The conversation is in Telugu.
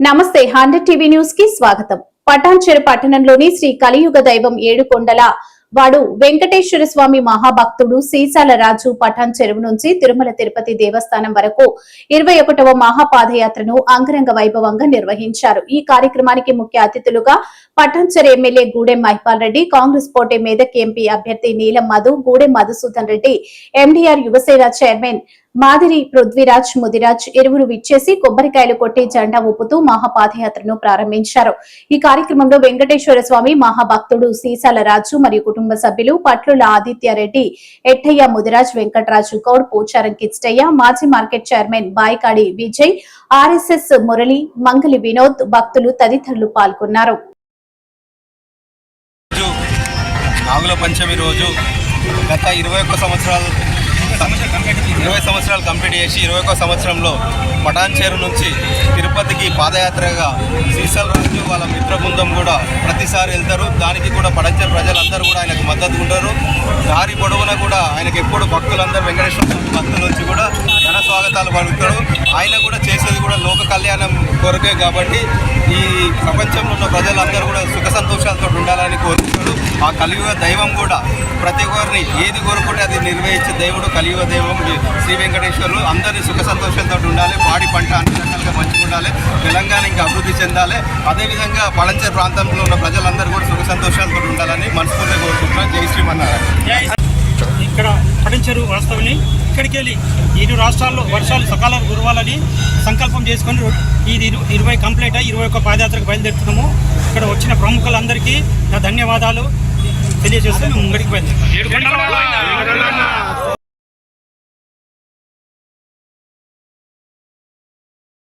నమస్తే హండ్రెడ్ టీవీ న్యూస్కి స్వాగతం. పటాన్చెరు పట్టణంలోని శ్రీ కలియుగ దైవం ఏడుకొండల వాడు వెంకటేశ్వర స్వామి మహాభక్తుడు సీసాల రాజు పఠాన్ చెరువు నుంచి తిరుమల తిరుపతి దేవస్థానం వరకు ఇరవై ఒకటవ మహాపాదయాత్రను అంగరంగ వైభవంగా నిర్వహించారు. ఈ కార్యక్రమానికి ముఖ్య అతిథులుగా పటాన్చెరు ఎమ్మెల్యే గూడెం మహిపాల్ రెడ్డి కాంగ్రెస్ పోటీ మేదక్ ఎంపీ అభ్యర్థి నీలం మధు గూడెం మధుసూదన్ రెడ్డి ఎండీఆర్ యువసేన చైర్మన్ మాదిరి పృథ్వీరాజ్ ముదిరాజ్ ఇరువురు విచ్చేసి కొబ్బరికాయలు కొట్టి జెండా ఊపుతూ మహాపాదయాత్రను ప్రారంభించారు. ఈ కార్యక్రమంలో వెంకటేశ్వర స్వామి మహాభక్తుడు సీసాల రాజు మరియు కుటుంబ సభ్యులు పట్లుల ఆదిత్యారెడ్డి ఎట్టయ్య ముదిరాజ్ వెంకటరాజు గౌడ్ పోచారం కిచ్చయ్య మాజీ market chairman Baikadi Vijay RSS Murali Mangali Vinod భక్తులు తదితరులు పాల్గొన్నారు. నాగుల పంచమి రోజు గత ఇరవై ఒక్క సంవత్సరాలు ఇరవై సంవత్సరాలు కంప్లీట్ చేసి ఇరవై ఒక్క సంవత్సరంలో పటాన్చేరు నుంచి తిరుపతికి పాదయాత్రగా సీసల్ రాజు వాళ్ళ మిత్ర బృందం కూడా ప్రతిసారి వెళ్తారు. దానికి కూడా పటాన్చేరు ప్రజలందరూ కూడా ఆయనకు మద్దతు ఉంటారు. దారి పొడవునా కూడా ఆయనకు ఎప్పుడు భక్తులందరూ వెంకటేశ్వర స్వామి భక్తుల నుంచి కూడా ఘన స్వాగతాలు పలుకుతాడు ఆయన కూడా చేసేది కూడా లోక కళ్యాణం కొరకే కాబట్టి ఈ ప్రపంచంలో ఉన్న ప్రజలందరూ కూడా సుఖ సంతోషాలతో ఉండాలని కోరుకుంటాడు ఆ కలియుగ దైవం కూడా ప్రతి ఒక్కరిని ఏది కోరుకుంటే అది నిర్వహించే దేవుడు కలియుగ దైవం శ్రీ వెంకటేశ్వరులు. అందరినీ సుఖ సంతోషాలతో ఉండాలి. పాడి పంట అన్ని రకాలుగా మంచిగా ఉండాలి. తెలంగాణ ఇంకా అభివృద్ధి చెందాలి. అదేవిధంగా పళంచేరు ప్రాంతంలో ఉన్న ప్రజలందరూ కూడా సుఖ సంతోషాలతో ఉండాలని మనస్ఫూర్తిగా కోరుకుంటున్నాను జై శ్రీమన్నారాయణ. ఇక్కడ పడించారు వాస్తవని ఇక్కడికి వెళ్ళి ఇరు రాష్ట్రాల్లో వర్షాలు సకాలం కురవాలని సంకల్పం చేసుకొని ఇది ఇరవై కంప్లీట్ అయ్యి ఇరవై ఒక్క పాదయాత్రకు బయలుదేరుతున్నాము. ఇక్కడ వచ్చిన ప్రముఖులందరికీ నా ధన్యవాదాలు. తెలియజేస్తూ మేము ముంగడికి బయలుదేరుతాం